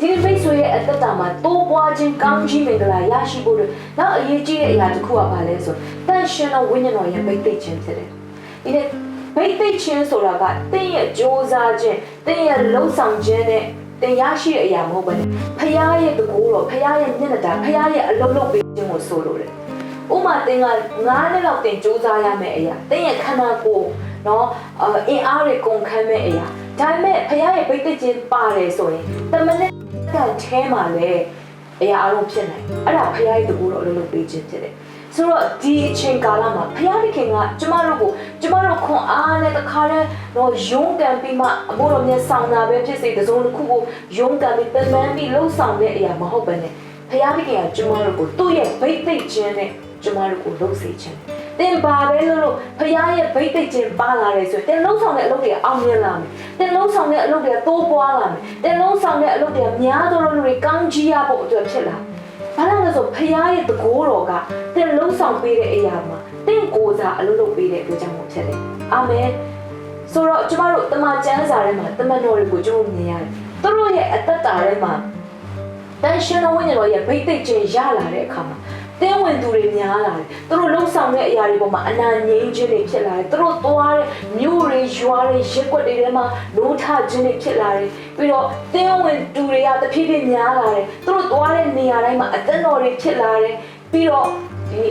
ဒီမိတ်ဆွေရဲ့အသက်တာမှာတိုးပွားခြင်းကောင်းကြီးမင်္ဂလာရရှိဖို့အတွက်နောက်အရေးကြီးတဲ့အရာတစ်ခုကဘာလဲဆိုတန်ရှင်တော်ဝိညာဉ်တော်ရဲ့ဗိတ်သိက်ခြင်းဖြစ်တယ်ဒီနေ့ဗိတ်သိက်ခြင်းဆိုတာကတင်းရဲ့ကြိုးစားခြင်းတင်းရဲ့လှုပ်ဆောင်ခြင်းနဲ့တင်ရရှိတဲ့အရာမဟုတ်ဘဲနဲ့ဖခင်ရဲ့တကူတော်ဖခင်ရဲ့မျက်နှာတာဖခင်ရဲ့အလုံးလုံးပေးခြင်းကိုဆိုလိုတယ်ဥမာတင်က9နှစ်လောက်တင်ကြိုးစားရမယ့်အရာတင်ရဲ့ခန္ဓာကိုယ်နော်အင်းအားတွေကုန်ခန်းမဲ့အရာဒါပေမဲ့ဖခင်ရဲ့ဗိတ်သိက်ခြင်းပါတယ်ဆိုရင်တမန် ကထဲမှာလည်းအရာအလုံးဖြစ်နိုင်အဲ့ဒါဖခင်ရဲ့တကူတော်အလုံးလုံးပေးခြင်းဖြစ်တယ်ဆိုတော့ဒီအချိန်ကာလမှာဖခင်သခင်ကကျမတို့ကိုကျမတို့ခွန်အားနဲ့တခါလဲတော့ယုံကန်ပြီးမှအဖို့တော်မြတ်ဆောင်တာပဲဖြစ်စေတစုံတစ်ခုကိုယုံကန်ပြီးပင်ပန်းပြီးလှုပ်ဆောင်တဲ့အရာမဟုတ်ဘဲနဲ့ဖခင်သခင်ကကျမတို့ကိုသူ့ရဲ့ဗိတ်သိက်ခြင်းနဲ့ကျမတို့ကိုလှုပ်စေခြင်းတင်ပါပဲလို့လို့ဖခင်ရဲ့ဗိတ်သိက်ခြင်းပါလာတယ်ဆိုရင်တင်လှုပ်ဆောင်တဲ့အလုပ်တွေအောင်မြင်လာမယ် တင်လှုပ်ဆောင်တဲ့အလုပ်တွေတိုးပွားလာမယ်တင်လှုပ်ဆောင်တဲ့အလုပ်တွေများသောလူတွေကောင်းကြီးရဖို့အတွက်ဖြစ်လာဘာလို့လဲဆိုဖခင်ရဲ့တကိုးတော်ကတင်လှုပ်ဆောင်ပေးတဲ့အရာမှာတင့်ကိုယ်စားအလုပ်လုပ်ပေးတဲ့အတွက်ကြောင့်မို့ဖြစ်တယ်အာမင်ဆိုတော့ကျမတို့တမန်ကျမ်းစာထဲမှာတမန်တော်တွေကိုကျမတို့မြင်ရတယ်သူတို့ရဲ့အသက်တာထဲမှာတန်ရှင်တော်ဝိညာဉ်တော်ရဲ့ဗိတ်သိက်ခြင်းရလာတဲ့အခါမှာ တင်းဝင်သူတွေများလာတယ်သူတို့လှုပ်ဆောင်တဲ့အရာတွေပေါ်မှာအနာငြိမ်းခြင်းတွေဖြစ်လာတယ်သူတို့သွားတဲ့မြို့တွေရွာတွေရက်ွက်တွေထဲမှာနိုးထခြင်းတွေဖြစ်လာတယ်ပြီးတော့တင်းဝင်သူတွေကတဖြည်းဖြည်းများလာတယ်သူတို့သွားတဲ့နေရာတိုင်းမှာအသက်တော်တွေဖြစ်လာတယ်ပြီးတော့ဒီ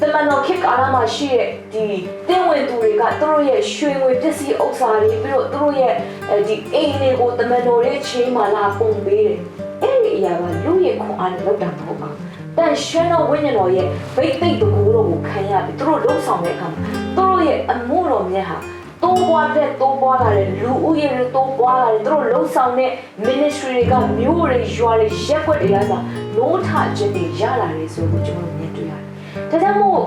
တမန်တော်ခေတ်ကာလမှာရှိတဲ့ဒီတင်းဝင်သူတွေကသူတို့ရဲ့ရွှေငွေပစ္စည်းဥစ္စာတွေပြီးတော့သူတို့ရဲ့အဲဒီအိမ်တွေကိုတမန်တော်ရဲ့ချင်းမှလာပုံပေးတယ်အဲ့ဒီအရာကလူရဲ့ခွန်အားနဲ့လောက်တာမဟုတ်ပါဘူး တန်ရှင်းသောဝိညာဉ်တော်ရဲ့ဗိတ်သိက်တကူတော်ကိုခံရပြီးသူတို့လှုပ်ဆောင်တဲ့အခါမှာသူတို့ရဲ့အမှုတော်မြတ်ဟာတိုးပွားတဲ့တိုးပွားလာတဲ့လူဦးရေတွေတိုးပွားလာတယ်သူတို့လှုပ်ဆောင်တဲ့ ministry တွေကမျိုးတွေရွာတွေရက်ွက်တွေလာမှာနိုးထခြင်းတွေရလာတယ်ဆိုလို့ကျွန်တော်မြင်တွေ့ရတယ်။ဒါကြောင့်မို့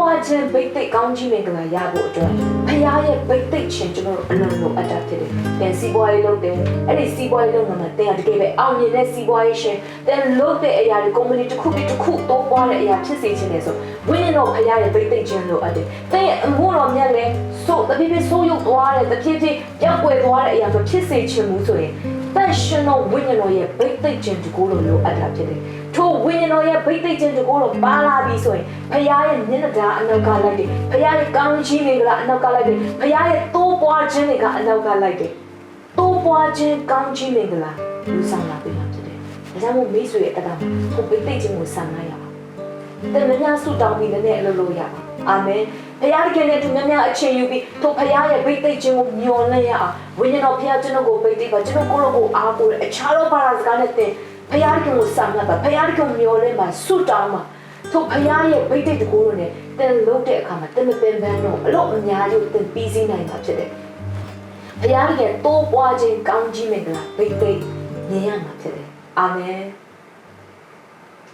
တိုးပွားခြင်းဗိတ်သိက်ကောင်းကြီးမင်္ဂလာရဖို့အတွက်ဖခင်ရဲ့ဗိတ်သိက်ခြင်းကျွန်တော်တို့အလုံးလုံးအပ်တာဖြစ်တယ်။ပြန်စီးပွားရေးလုပ်တယ်။အဲ့ဒီစီးပွားရေးလုပ်မှာတင်တကယ်ပဲအောင်မြင်တဲ့စီးပွားရေးရှင်တင်လုပ်တဲ့အရာတွေ company တစ်ခုပြီးတစ်ခုတိုးပွားတဲ့အရာဖြစ်စေခြင်းလေဆိုဝိညာဉ်တော်ဖခင်ရဲ့ဗိတ်သိက်ခြင်းလို့အပ်တယ်။တင်ရဲ့အမှုတော်မြတ်လဲဆိုတဖြည်းဖြည်းဆိုးရုပ်သွားတယ်တဖြည်းဖြည်းပြောက်ွယ်သွားတဲ့အရာမဖြစ်စေချင်ဘူးဆိုရင် တန်ရှင်တော်ဝိညာဉ်တော်ရဲ့ဗိတ်သိက်ခြင်းတကူလို့လိုအပ်တာဖြစ်တယ်။ထိုဝိညာဉ်တော်ရဲ့ဗိတ်သိက်ခြင်းတကူလို့ပါလာပြီဆိုရင်ဖခင်ရဲ့မျက်နှာသားအနောက်ကလိုက်တယ်။ဖခင်ရဲ့ကောင်းကြီးမင်္ဂလာအနောက်ကလိုက်တယ်။ဖခင်ရဲ့တိုးပွားခြင်းတွေကအနောက်ကလိုက်တယ်။တိုးပွားခြင်းကောင်းကြီးမင်္ဂလာလူဆောင်လာပြီမှာဖြစ်တယ်။ဒါကြောင့်မို့မိတ်ဆွေရဲ့အတ္တမှာဟိုဗိတ်သိက်ခြင်းကိုဆံလိုက်ရအောင်။ တမန်များဆုတောင်းပြီးလည်းအလုပ်လုပ်ရအောင်။အာမင်။ဖခင်တကယ်နဲ့သူများများအချိန်ယူပြီးထိုဖခင်ရဲ့ဗိတ်သိက်ခြင်းကိုမျှော်လင့်ရအောင်ဝိညာဉ်တော်ဖခင်ကျွန်တော်ကိုဗိတ်သိက်ပါကျွန်တော်ကိုယ့်ကိုယ်အားကိုးတယ်အခြားသောဘာသာစကားနဲ့သင်ဖခင်ကိုဆံမှတ်ပါဖခင်ကိုမျှော်လင့်ပါဆုတောင်းပါထိုဖခင်ရဲ့ဗိတ်သိက်တကူလို့နဲ့တင်လုပ်တဲ့အခါမှာတင်မပင်ပန်းတော့အလို့အများကြီးတင်ပြီးစီးနိုင်မှာဖြစ်တယ်ဖခင်ရဲ့တိုးပွားခြင်းကောင်းကြီးမင်္ဂလာဗိတ်သိက်မြင်ရမှာဖြစ်တယ်အာမင်